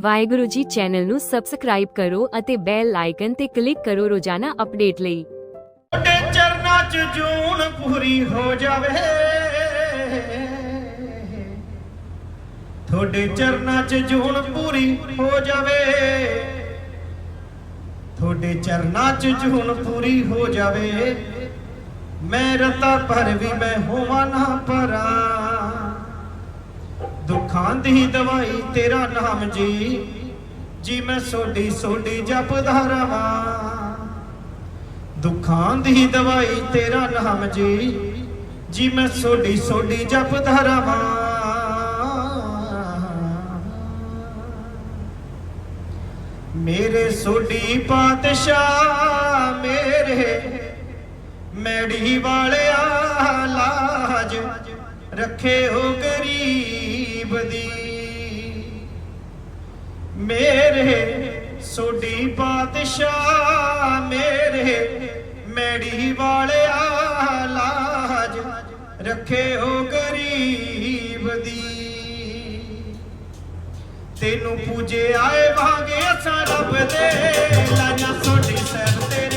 Waheguru ji channel ਨੂੰ subscribe ਕਰੋ ਅਤੇ ਬੈਲ ਆਈਕਨ ਤੇ ਕਲਿੱਕ ਕਰੋ ਰੋਜ਼ਾਨਾ ਅਪਡੇਟ ਲਈ। ਤੁਹਾਡੇ ਚਰਨਾਂ 'ਚ ਜੂਨ ਪੂਰੀ ਹੋ ਜਾਵੇ। ਤੁਹਾਡੇ ਚਰਨਾਂ 'ਚ ਜੂਨ ਪੂਰੀ ਹੋ ਜਾਵੇ। ਤੁਹਾਡੇ ਚਰਨਾਂ 'ਚ ਜੂਨ ਪੂਰੀ ਹੋ ਜਾਵੇ। ਮੈਂ ਰਤਾ ਪਰ ਵੀ ਮੈਂ ਹੋਵਾਂ ਨਾ ਪਰਾਂ ਦੁੱਖਾਂ ਦੀ ਦਵਾਈ ਤੇਰਾ ਨਾਮ ਜੀ ਜੀ ਮੈਂ ਸੋਡੀ ਸੋਡੀ ਜਪਦਾ ਰਵਾਂ। ਦੁੱਖਾਂ ਦੀ ਦਵਾਈ ਤੇਰਾ ਨਾਮ ਜੀ ਜੀ ਮੈਂ ਸੋਡੀ ਸੋਡੀ ਜਪਦਾ ਰਵਾਂ। ਮੇਰੇ ਸੋਡੀ ਪਾਤਸ਼ਾਹ, ਮੇਰੇ ਮੈੜੀ ਵਾਲਿਆ, ਲਾਜ ਰੱਖੇ ਹੋ ਗਰੀਬ। ਦੀ ਮੇਰੇ ਸੋਡੀ ਪਾਤਸ਼ਾਹ, ਮੇਰੇ ਮੈੜੀ ਵਾਲਿਆ ਲਾਜ ਰੱਖੇ ਹੋ ਗਰੀਬ ਦੀ। ਤੈਨੂੰ ਪੂਜੇ ਆਏ ਵਾਂਗੇ ਅਸਾਂ ਰੱਬ ਦੇ ਲਾਈਆਂ ਸੋਡੀ ਸਹਿਬ ਤੇਰੇ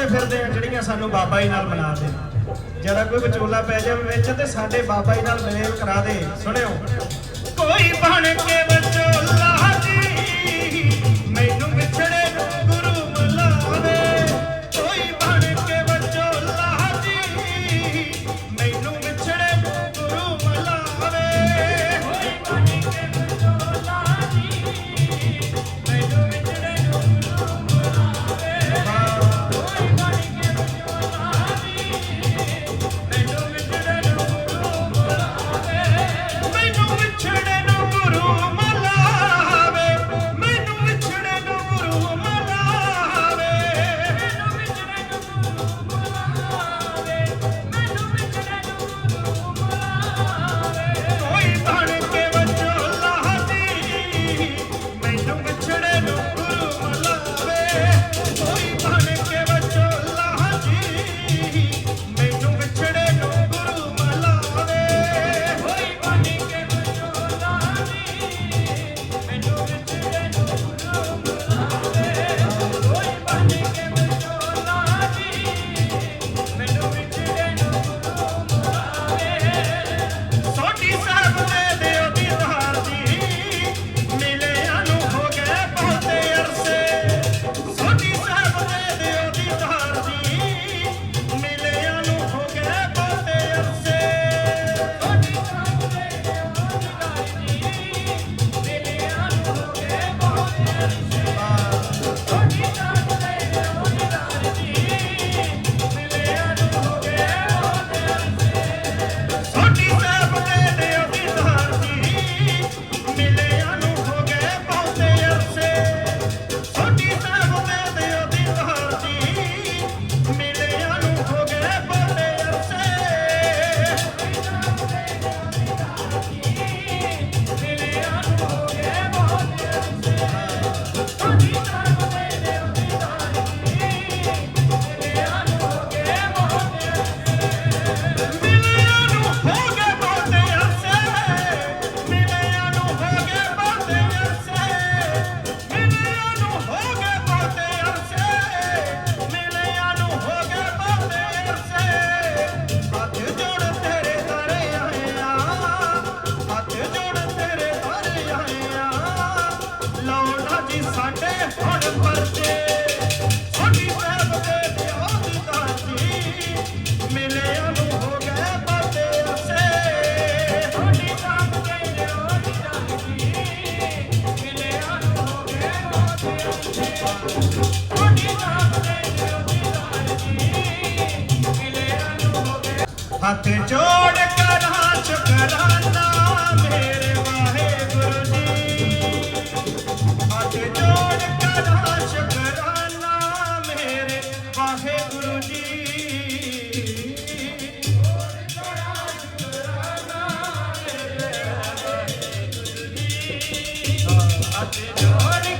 ਰੂਹਾਂ ਫਿਰਦੇ ਆ, ਜਿਹੜੀਆਂ ਸਾਨੂੰ ਬਾਬਾ ਜੀ ਨਾਲ ਬਣਾ ਦੇ। ਜਰਾ ਕੋਈ ਵਿਚੋਲਾ ਪੈ ਜਾਵੇ ਵਿੱਚ ਤੇ ਸਾਡੇ ਬਾਬਾ ਜੀ ਨਾਲ ਮੇਲ ਕਰਾ ਦੇ, ਸੁਣਿਓ? ਕੋਈ ਬਣ ਕੇ ਵਿਚੋਲਾ ਜੋੜ ਕਰਾਂ, ਸ਼ੁਕਰਾਨਾ ਮੇਰੇ ਵਾਹਿਗੁਰੂ ਜੀ ਹੱਥ ਜੋੜ ਕਰਾਂ, ਸ਼ੁਕਰਾਨਾ ਮੇਰੇ ਵਾਹਿਗੁਰੂ ਜੀ ਹੱਥ ਜੋੜ